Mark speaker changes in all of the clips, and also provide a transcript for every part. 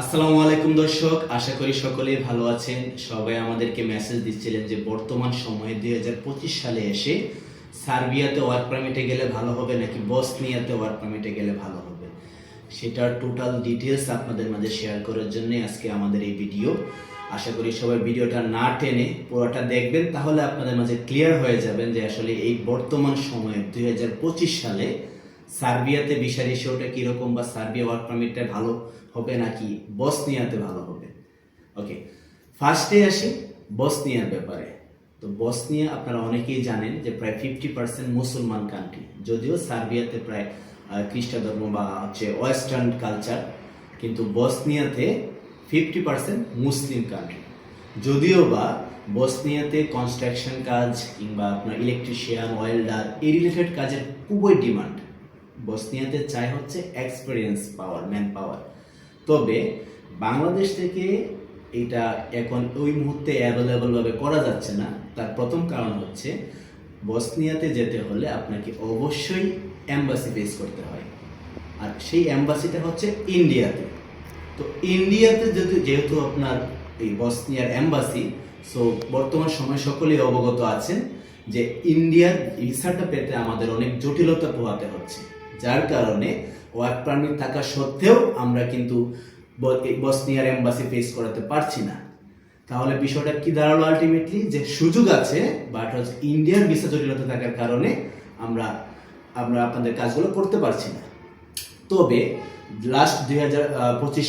Speaker 1: আসসালামু আলাইকুম দর্শক, আশা করি সকলেই ভালো আছেন। সবাই আমাদেরকে মেসেজ দিচ্ছিলেন যে বর্তমান সময়ে দুই হাজার পঁচিশ সালে এসে সার্বিয়াতে ওয়ার্ক পারমিটে গেলে ভালো হবে নাকি বসনিয়াতে ওয়ার্ক পারমিটে গেলে ভালো হবে? সেটার টোটাল ডিটেলস আপনাদের মাঝে শেয়ার করার জন্য আজকে আমাদের এই ভিডিও আশা করি সবাই ভিডিওটা না টেনে পুরোটা দেখবেন, তাহলে আপনাদের মাঝে ক্লিয়ার হয়ে যাবেন যে আসলে এই বর্তমান সময়ে দুই হাজার পঁচিশ সালে সার্বিয়াতে ভিসা রেশিওটা কীরকম বা সার্বিয়া ওয়ার্ক পারমিটটা ভালো হবে নাকি বসনিয়াতে ভালো হবে? ওকে ফার্স্টে আসি বসনিয়ার ব্যাপারে। তো বসনিয়া আপনারা অনেকেই জানেন যে প্রায় ফিফটি পার্সেন্ট মুসলমান কান্ট্রি যদিও সার্বিয়াতে প্রায় খ্রিস্ট ধর্ম বা হচ্ছে ওয়েস্টার্ন কালচার কিন্তু বসনিয়াতে ফিফটি পার্সেন্ট মুসলিম কান্ট্রি যদিও বা বসনিয়াতে কনস্ট্রাকশন কাজ কিংবা আপনার ইলেকট্রিশিয়ান ওয়েল্ডার এই রিলেটেড কাজের খুবই ডিমান্ড বসনিয়াতে চাই হচ্ছে এক্সপিরিয়েন্স পাওয়ার ম্যান পাওয়ার তবে বাংলাদেশ থেকে এটা এখন ওই মুহূর্তে অ্যাভেলেবল ভাবে করা যাচ্ছে না। তার প্রথম কারণ হচ্ছে বসনিয়াতে যেতে হলে আপনাকে অবশ্যই অ্যাম্বাসি ফেস করতে হয়। আর সেই অ্যাম্বাসিটা হচ্ছে ইন্ডিয়াতে। তো ইন্ডিয়াতে যদি যেহেতু আপনার এই বসনিয়ার অ্যাম্বাসি সো বর্তমান সময় সকলেই অবগত আছেন যে ইন্ডিয়ার ভিসাটা পেতে আমাদের অনেক জটিলতা পোহাতে হচ্ছে। যার কারণে ওয়ার্ক পারমিট থাকা সত্ত্বেও আমরা কিন্তু বসনিয়ার এম্বাসি ফেস করাতে পারছি না। তাহলে বিষয়টা কি দাঁড়াল আলটিমেটলি যে সুযোগ আছে বাট হচ্ছে ইন্ডিয়ার ভিসা জটিলতা থাকার কারণে আমরা আমরা আপনাদের কাজগুলো করতে পারছি না। তবে লাস্ট দুই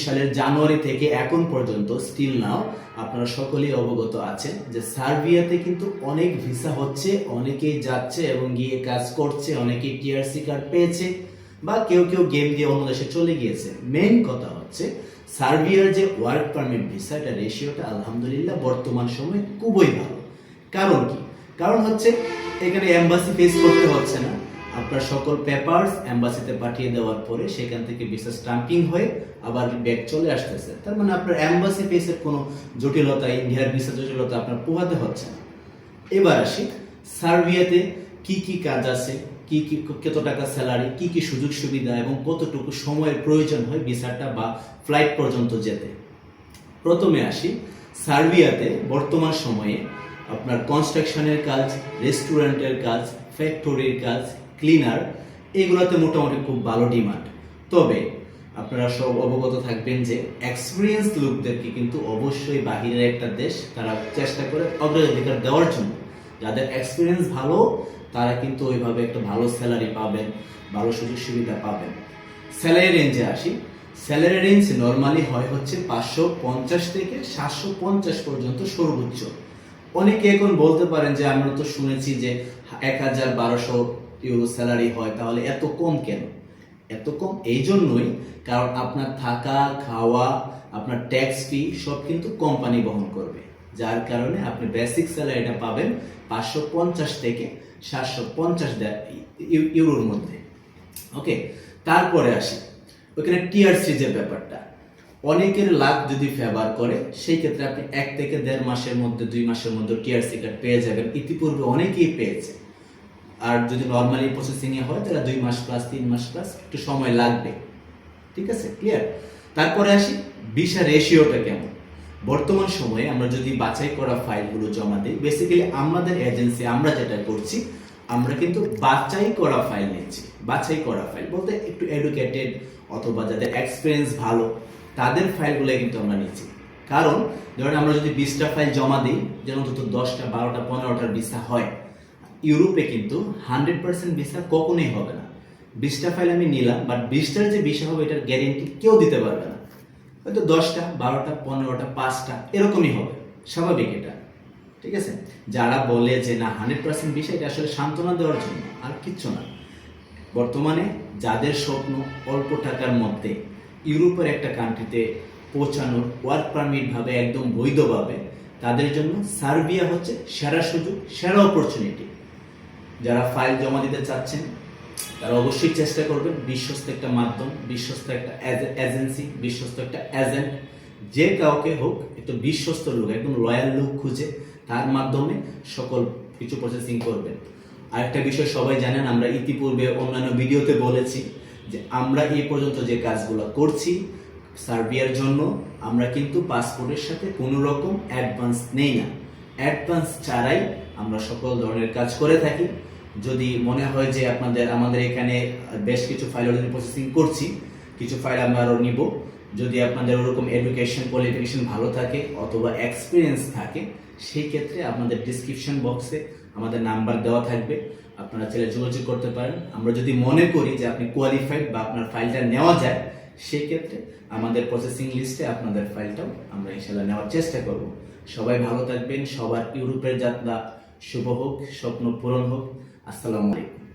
Speaker 1: সালের জানুয়ারি থেকে এখন পর্যন্ত স্টিল নাও আপনারা সকলেই অবগত আছেন যে সার্বিয়াতে কিন্তু অনেক ভিসা হচ্ছে, অনেকেই যাচ্ছে এবং গিয়ে কাজ করছে, অনেকেই টিআরসি কার্ড পেয়েছে বা কেউ কেউ গেম দিয়ে অন্য দেশে চলে গিয়েছে। মেন কথা হচ্ছে সার্বিয়ার যে ওয়ার্ক পারমিট ভিসা এটা রেশিওটা আলহামদুলিল্লাহ বর্তমান সময়ে খুবই ভালো। কারণ কি? কারণ হচ্ছে এখানে এম্বাসি ফেস করতে হচ্ছে না। আপনার সকল পেপারস এম্বাসিতে পাঠিয়ে দেওয়ার পরে সেখান থেকে ভিসা স্টাম্পিং হয়ে আবার ব্যাক চলে আসতেছে। তার মানে আপনার এম্বাসি ফেসের কোনো জটিলতা ইন্ডিয়ার ভিসা জটিলতা আপনার পোহাতে হচ্ছে না। এবার আসি, সার্বিয়াতে কি কি কাজ আছে, কি কি, কত টাকা স্যালারি কি কি সুযোগ সুবিধা এবং কতটুকু সময়ের প্রয়োজন হয় ভিসাটা বা ফ্লাইট পর্যন্ত যেতে। প্রথমে আসি, সার্বিয়াতে বর্তমান সময়ে আপনার কনস্ট্রাকশনের কাজ রেস্টুরেন্টের কাজ ফ্যাক্টরির কাজ ক্লিনার এগুলোতে মোটামুটি খুব ভালো ডিমান্ড তবে আপনারা সব অবগত থাকবেন যে এক্সপিরিয়েন্স লোকদেরকে কিন্তু অবশ্যই বাহিরের একটা দেশ তারা চেষ্টা করে অগ্রাধিকার দেওয়ার জন্য। যাদের এক্সপিরিয়েন্স ভালো, তারা কিন্তু ওইভাবে একটা ভালো স্যালারি পাবেন, ভালো সুযোগ সুবিধা পাবেন। স্যালারি রেঞ্জে আসি। স্যালারি রেঞ্জ নর্মালি হয় হচ্ছে পাঁচশো পঞ্চাশ থেকে সাতশো পঞ্চাশ পর্যন্ত সর্বোচ্চ। অনেকে এখন বলতে পারেন যে আমরা তো শুনেছি যে এক হাজার বারোশো ইউরো স্যালারি হয়, তাহলে এত কম কেন? এত কম এই জন্যই কারণ আপনার থাকা, খাওয়া, আপনার ট্যাক্স ফি সব কিন্তু কোম্পানি বহন করবে। যার কারণে আপনি বেসিক স্যালারিটা পাবেন পাঁচশো পঞ্চাশ থেকে সাতশো পঞ্চাশ ইউরোর মধ্যে। ওকে? তারপরে আসি। ওখানে টিআরসি যে ব্যাপারটা। অনেকের লাভ যদি ফেভার করে, সেই ক্ষেত্রে আপনি এক থেকে দেড় মাসের মধ্যে, দুই মাসের মধ্যে টিআরসি কার্ড পেয়ে যাবেন। ইতিপূর্বে অনেকেই পেয়েছে। আর যদি নর্মালি প্রসেসিং এ হয়, তাহলে দুই মাস প্লাস তিন মাস প্লাস একটু সময় লাগবে। ঠিক আছে? ক্লিয়ার তারপরে আসি ভিসা রেশিওটা কেমন? বর্তমান সময়ে আমরা যদি বাছাই করা ফাইলগুলো জমা দিই বেসিক্যালি আমাদের এজেন্সি আমরা যেটা করছি, আমরা কিন্তু বাছাই করা ফাইল নিচ্ছি। বাছাই করা ফাইল বলতে একটু এডুকেটেড অথবা যাদের এক্সপিরিয়েন্স ভালো, তাদের ফাইলগুলো কিন্তু আমরা নিচ্ছি। কারণ, ধরেন আমরা যদি বিশটা ফাইল জমা দিই, যেন অন্তত দশটা, বারোটা, পনেরোটার ভিসা হয় ইউরোপে কিন্তু হান্ড্রেড পার্সেন্ট ভিসা কখনোই হবে না। বিশটা ফাইল আমি নিলাম বাট বিশটার যে ভিসা হবে এটার গ্যারেন্টি কেউ দিতে পারবে না। হয়তো দশটা, বারোটা, পনেরোটা, পাঁচটা, এরকমই হবে। স্বাভাবিক এটা। ঠিক আছে? যারা বলে যে না, হান্ড্রেড পার্সেন্ট ভিসা, এটা আসলে সান্ত্বনা দেওয়ার জন্য, আর কিচ্ছু না। বর্তমানে যাদের স্বপ্ন অল্প টাকার মধ্যে ইউরোপের একটা কান্ট্রিতে পৌঁছানোর ওয়ার্ক পারমিট ভাবে একদম বৈধভাবে, তাদের জন্য সার্বিয়া হচ্ছে সেরা সুযোগ, সেরা অপরচুনিটি যারা ফাইল জমা দিতে চাচ্ছেন, তারা অবশ্যই চেষ্টা করবেন বিশ্বস্ত একটা মাধ্যম, বিশ্বস্ত একটা এজেন্সি বিশ্বস্ত একটা এজেন্ট যে কাউকে হোক, একটু বিশ্বস্ত লোক একদম লয়াল লোক খুঁজে, তার মাধ্যমে সকল কিছু প্রসেসিং করবেন। আরেকটা বিষয় সবাই জানেন, আমরা ইতিপূর্বে অন্যান্য ভিডিওতে বলেছি যে আমরা এই পর্যন্ত যে কাজগুলো করছি সার্বিয়ার জন্য আমরা কিন্তু পাসপোর্টের সাথে কোনো রকম অ্যাডভান্স নেই না। অ্যাডভান্স ছাড়াই আমরা সকল ধরনের কাজ করে থাকি। যদি মনে হয় যে আপনাদের, আমাদের এখানে বেশ কিছু ফাইল অলরেডি প্রসেসিং করছি, কিছু ফাইল আমরা আরও নিব। যদি আপনাদের ওরকম এডুকেশন কোয়ালিফিকেশন ভালো থাকে অথবা এক্সপিরিয়েন্স থাকে, সেই ক্ষেত্রে আপনাদের ডিসক্রিপশন বক্সে আমাদের নাম্বার দেওয়া থাকবে। আপনারা চাইলে যোগাযোগ করতে পারেন। আমরা যদি মনে করি যে আপনি কোয়ালিফাইড বা আপনার ফাইলটা নেওয়া যায়, সেই ক্ষেত্রে আমাদের প্রসেসিং লিস্টে আপনাদের ফাইলটাও আমরা ইনশাল্লাহ নেওয়ার চেষ্টা করব। সবাই ভালো থাকবেন। সবার ইউরোপের যাত্রা শুভ হোক স্বপ্ন পূরণ হোক। আসসালামু আলাইকুম।